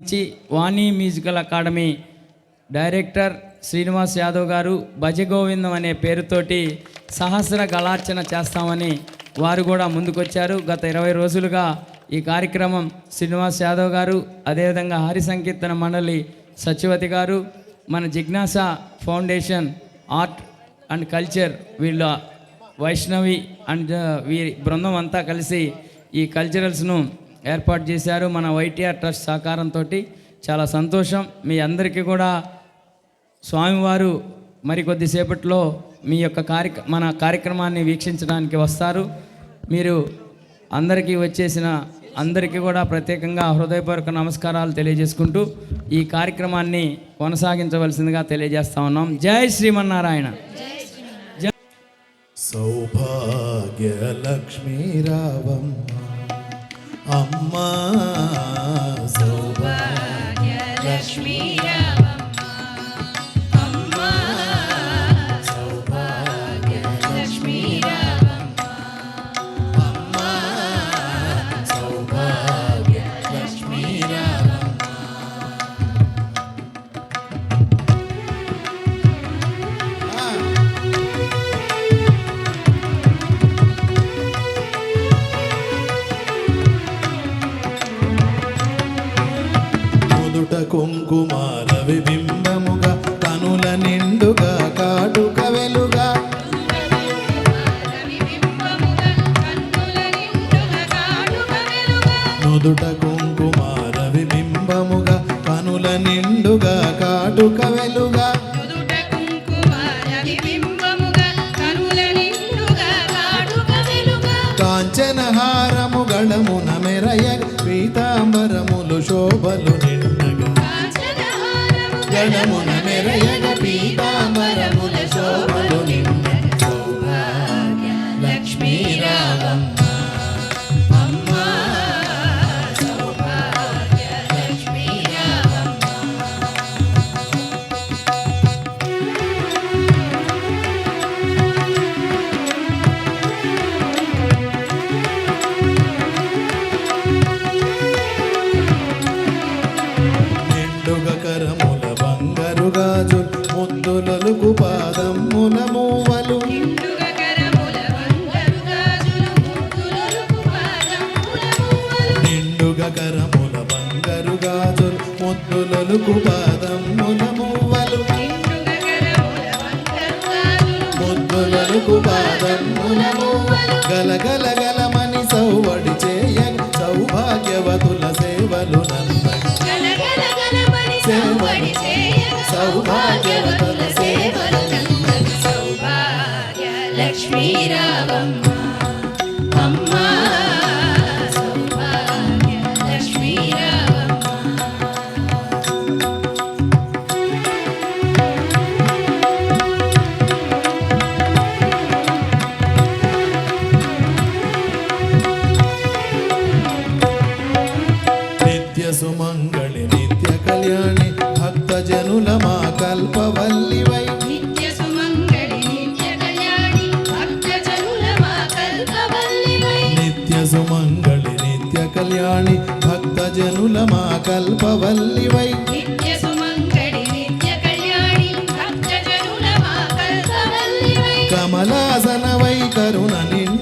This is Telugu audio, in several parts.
నుంచి Vani musical academy director Srinivas Yadav గారు భజగోవిందం అనే పేరుతోటి సహస్ర గళార్చన చేస్తామని వారు కూడా ముందుకొచ్చారు. గత ఇరవై రోజులుగా ఈ కార్యక్రమం శ్రీనివాస్ యాదవ్ గారు అదేవిధంగా హరి సంకీర్తన మండలి సత్యవతి గారు మన జిజ్ఞాస ఫౌండేషన్ ఆర్ట్ అండ్ కల్చర్ వీళ్ళ వైష్ణవి అండ్ వీరి బృందం అంతా కలిసి ఈ కల్చరల్స్ను ఏర్పాటు చేశారు. మన వైటీఆర్ ట్రస్ట్ సహకారంతో చాలా సంతోషం. మీ అందరికీ కూడా స్వామివారు మరికొద్దిసేపట్లో మీ యొక్క కార్యక్ర మన కార్యక్రమాన్ని వీక్షించడానికి వస్తారు. మీరు అందరికీ వచ్చేసిన అందరికీ కూడా ప్రత్యేకంగా హృదయపూర్వక నమస్కారాలు తెలియజేసుకుంటూ ఈ కార్యక్రమాన్ని కొనసాగించవలసిందిగా తెలియజేస్తా ఉన్నాం. జై శ్రీమన్నారాయణ. సౌభాగ్యలక్ష్మీ రావమ్మ अम्मा सौभाग्यलक्ष्मी వెలుగా నుదుట కుంకుమాల విబింబముగా కనుల నిండుగా కాటుక వెలుగా. నుదుట కుంకుమ రవిబింబముగా కనుల నిండుగా కాటుక వెలుగా. కాంచనహారము గళమున మెరయ పీతాంబరములు శోభలు పాదముల మూవలు నిండుగా కరముల బంగారు గలగల గలమని సౌవడి చేయ సౌభాగ్యవతుల సేవలు నందగ గలగల సౌభాగ్యవతుల సేవలు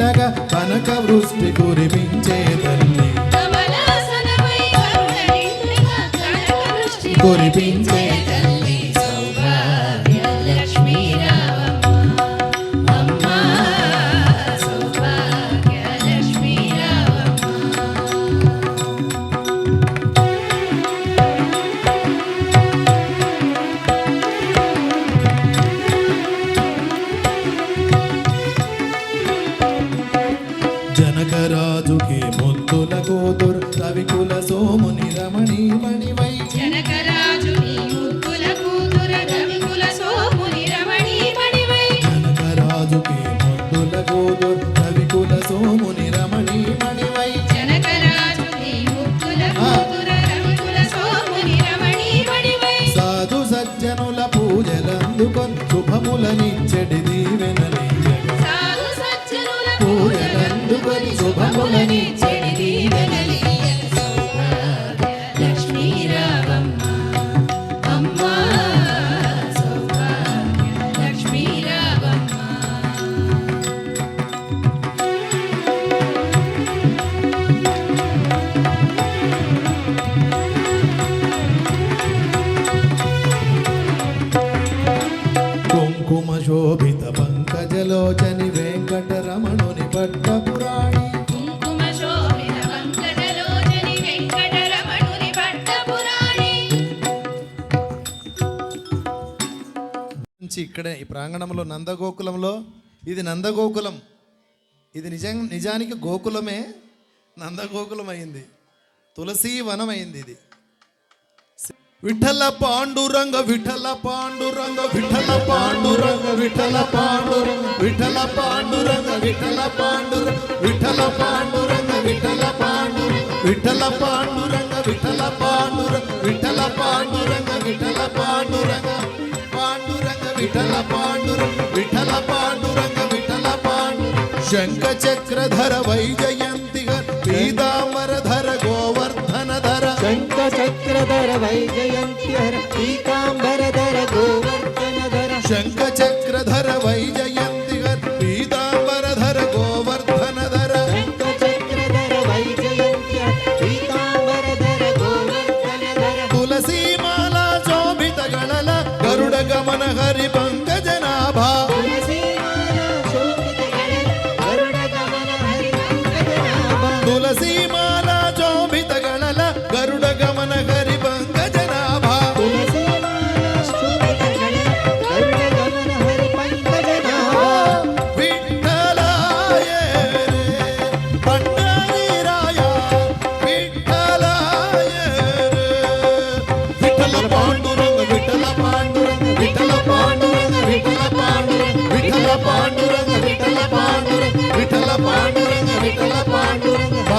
నిండగా కనక వృష్టి కురిపించే తల్లి. కురిపించే కవికుల సోముని రమణి మణివై జనకరాజు ముద్దుల కూతుర రవికుల సోముని రమణీ మణివై జనకరాజుకి ముద్దుల కూతురు కవికుల సోముని రమణి మణివై జనకరాజు నీ ముద్దుల కూతుర రవికుల సోముని రమణీ మణివై సాధు సజ్జనుల పూజలందుకొని శుభములనిచ్చడి నుంచి ఇక్కడే ఈ ప్రాంగణంలో నందగోకులంలో ఇది నందగోకులం. ఇది నిజం నిజానికి గోకులమే నందగోకులం అయింది తులసి వనం అయింది ఇది. విఠల పాండురంగ విఠల పాండురంగ విఠల పాండురంగ విఠల పాండురంగ విఠల పాండురంగ విఠల పాండురంగ విఠల పాండురంగ విఠల పాండు విఠల పాండురంగ విఠల పాండు विठल पांडुरंग विठल पांडुरंग विठल पांडु शंख चक्रधर वैजयंतिहर पीतांबर धर गोवर्धन धर। शंख चक्रधर वैजयंतिहर पीतांबर धर गोवर्धन धर। शंख चक्रधर वैजय I Brasil.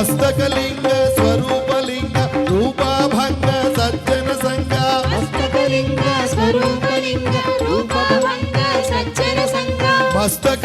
అష్టకలింగ స్వరూపలింగ రూపాభంగ సజ్జన సంఘ. అష్టకలింగ స్వరూపలింగ రూపాభంగ సజ్జన సంఘ. మస్తక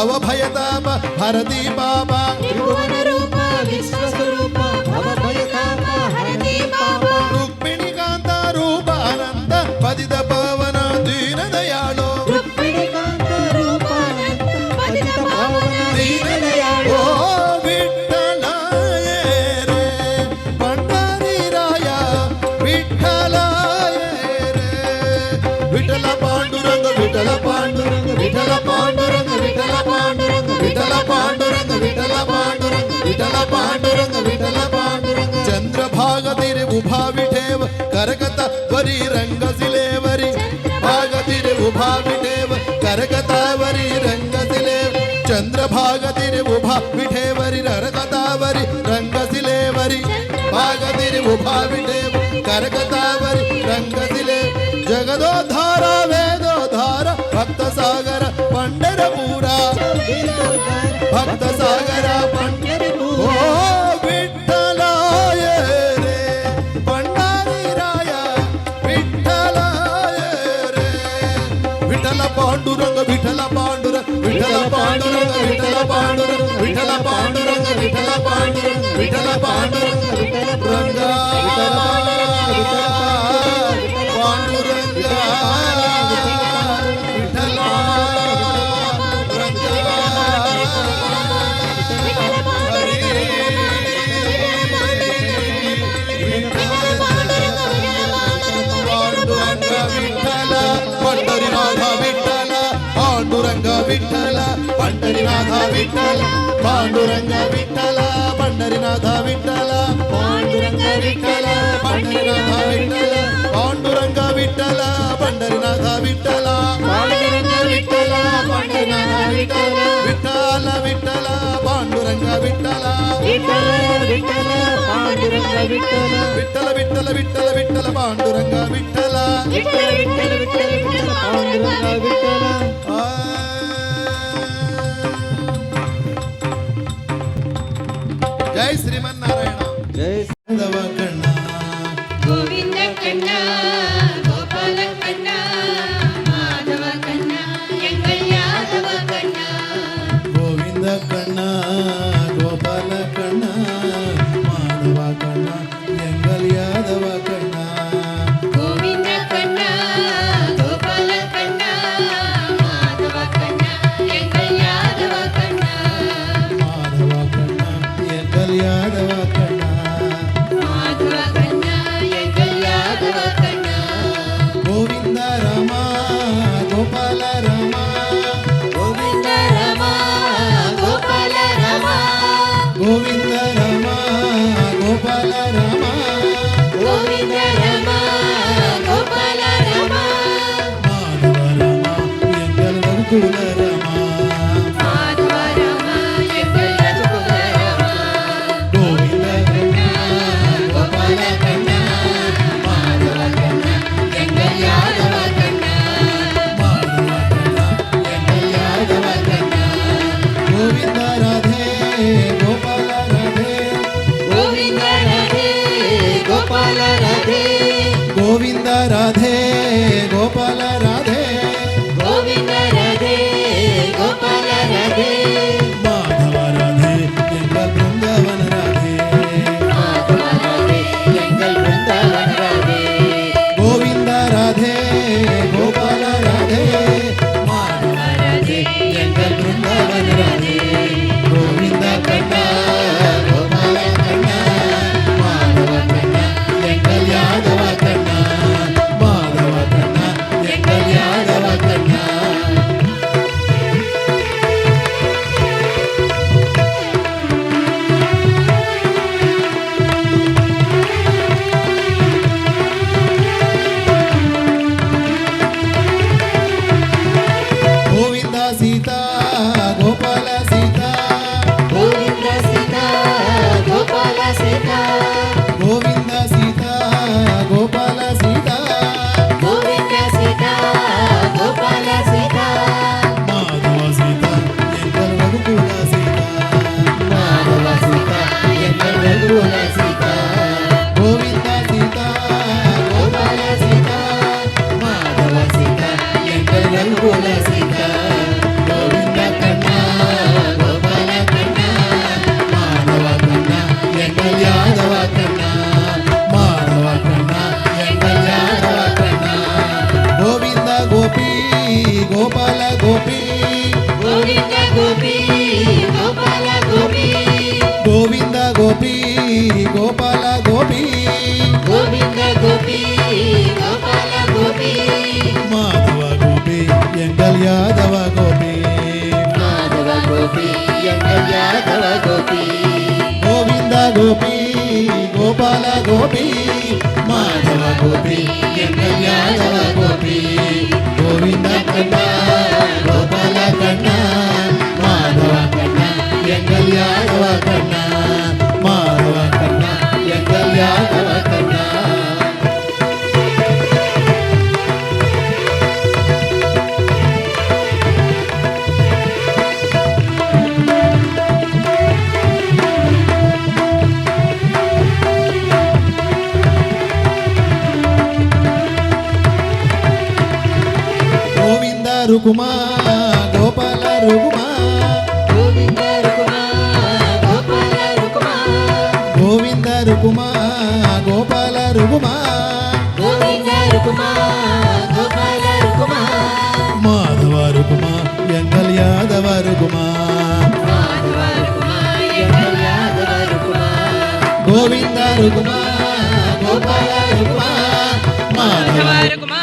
भव भयताप हरदी बाबा ಪಾಂಡುರಂಗ ವಿಠಲ ಪಾಂಡುರಂಗ ಚಂದ್ರಭಾಗ ತಿರುಭಾ ವಿಠೇವ ಕರಗತ ವರಿ ರಂಗ ಸಿಲೇವರಿ ಭಾಗ ತಿರುಭಾ ವಿಠೇವ ಕರಗತ ವರಿ ರಂಗ ಸಿಲೇವ ಚಂದ್ರಭಾಗ ತಿರುಭಾ ವಿಠೇವರಿ ರರಗತಾವರಿ ರಂಗ ಸಿಲೇವರಿ ಭಾಗ ತಿರುಭಾ ವಿಠೇವ ಕರಗತಾವರಿ ರಂಗ ಸಿಲೇ ಜಗದೋದ್ಧಾರ ವೇದೋದ್ಧಾರ ಭಕ್ತ ಸಾಗರ ಪಂಡರಪೂರ ಭಕ್ತ ಸಾಗರ ಪಂಡ విఠల పాండురంగ విఠల పాండురంగ విఠల పాండురంగ విఠల పాండురంగ విఠల పాండురంగ విఠల పాండురంగ విఠల పాండురంగ విఠల రంగా పాండురంగ விட்டலா பண்டரிநாத விட்டலா பாண்டுரங்க விட்டலா பண்டரிநாத விட்டலா பாண்டுரங்க விட்டலா பண்டரிநாத விட்டலா பாண்டுரங்க விட்டலா பண்டரிநாத விட்டலா பாண்டுரங்க விட்டலா பண்டரிநாத விட்டலா விட்டல விட்டலா பாண்டுரங்க விட்டலா விட்டல பாண்டுரங்க விட்டலா விட்டல விட்டல விட்டல விட்டல பாண்டுரங்க விட்டல விட்டல விட்டல விட்டல பாண்டுரங்க விட்டலா జై శ్రీమన్నారాయణ. జై కన్నా கோபால கோபி மாதவ கோபி எங்கள் யாதவ கோபி கோவிந்த கண்டா రుకుమా గోపాల రుకుమా గోవింద రుకుమా గోపాల రుకుమా గోవింద రుకుమా గోపాల రుకుమా గోవింద రుకుమా గోపాల రుకుమా మాధవ రుకుమా ఎంగల్ యాదవ రుకుమా గోవింద రుకుమా గోపాల రుకుమా మాధవ రుకుమా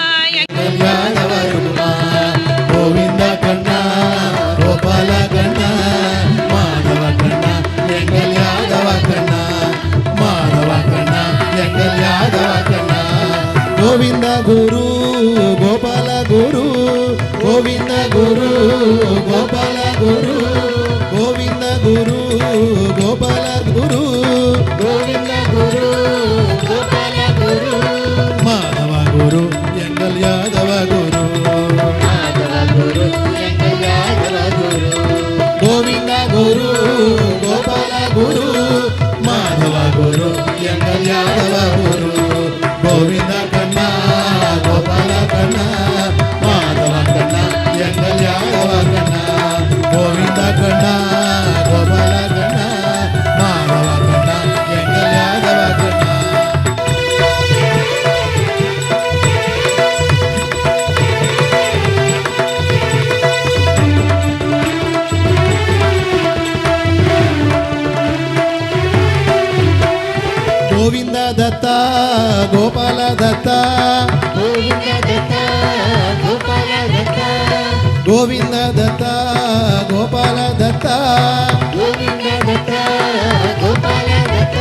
ಯಾದವ ಗುರು ಎಂದ ಯಾದವ ಗುರು ಗೋಪಾಲದತ್ತ ಗೋವಿಂದ ದತ್ತ ಗೋಪಾಲದತ್ತ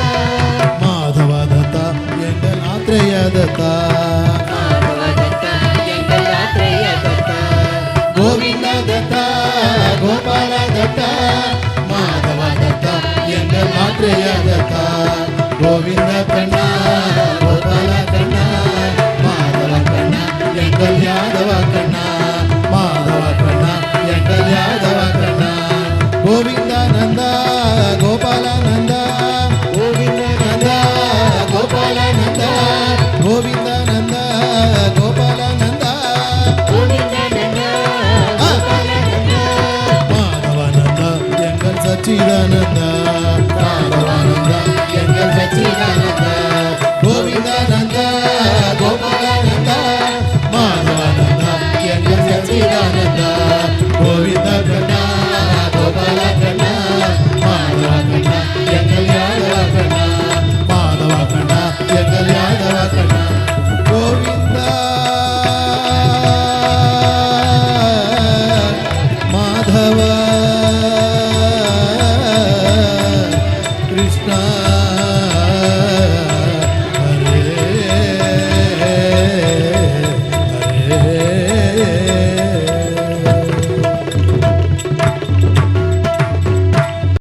ಮಾಧವ ದತ್ತ ಎಂಗಲ್ ಆತ್ರೇಯ ದತ್ತ ಗೋವಿಂದ ದತ್ತ ಗೋಪಾಲ ದತ್ತ ಮಾಧವ ದತ್ತ ಎಂಗಲ್ ಆತ್ರೇಯ ದತ್ತ ગઢિયા દવાખાના